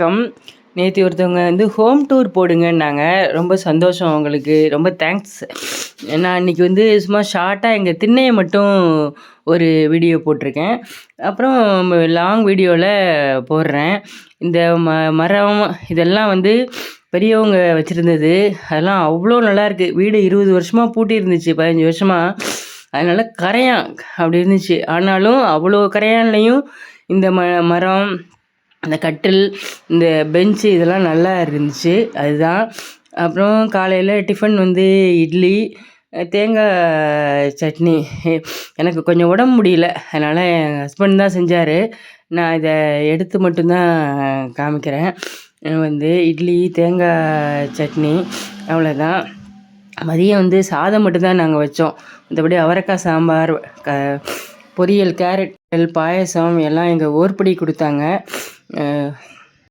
வணக்கம். நேற்று ஒருத்தவங்க வந்து ஹோம் டூர் போடுங்கன்னாங்க. ரொம்ப சந்தோஷம் அவங்களுக்கு. ரொம்ப தேங்க்ஸ் நான் இன்றைக்கி வந்து சும்மா ஷார்ட்டாக எங்கள் திண்ணையை மட்டும் ஒரு வீடியோ போட்டிருக்கேன். அப்புறம் லாங் வீடியோவில் போடுறேன். இந்த ம மரம் இதெல்லாம் வந்து பெரியவங்க வச்சுருந்தது. அதெல்லாம் அவ்வளோ நல்லாயிருக்கு வீடு இருபது வருஷமாக பூட்டி இருந்துச்சு பதினஞ்சு வருஷமாக அதனால் கரையான் அப்படி இருந்துச்சு. ஆனாலும் அவ்வளோ கரையான்லேயும் இந்த ம மரம் அந்த கட்டில் இந்த பெஞ்சு இதெல்லாம் நல்லா இருந்துச்சு. அதுதான். அப்புறம் காலையில் டிஃபன் வந்து இட்லி தேங்காய் சட்னி. எனக்கு கொஞ்சம் உடம்பு முடியல. அதனால் என் ஹஸ்பண்ட் தான் செஞ்சார். நான் இதை எடுத்து மட்டும்தான் காமிக்கிறேன். வந்து இட்லி தேங்காய் சட்னி அவ்வளோதான் மதியம் வந்து சாதம் மட்டும்தான் நாங்கள் வச்சோம். மற்றபடி அவரைக்காய் சாம்பார் க பொரியல் கேரட் பாயசம் எல்லாம் எங்கள் ஓர்படி கொடுத்தாங்க. 嗯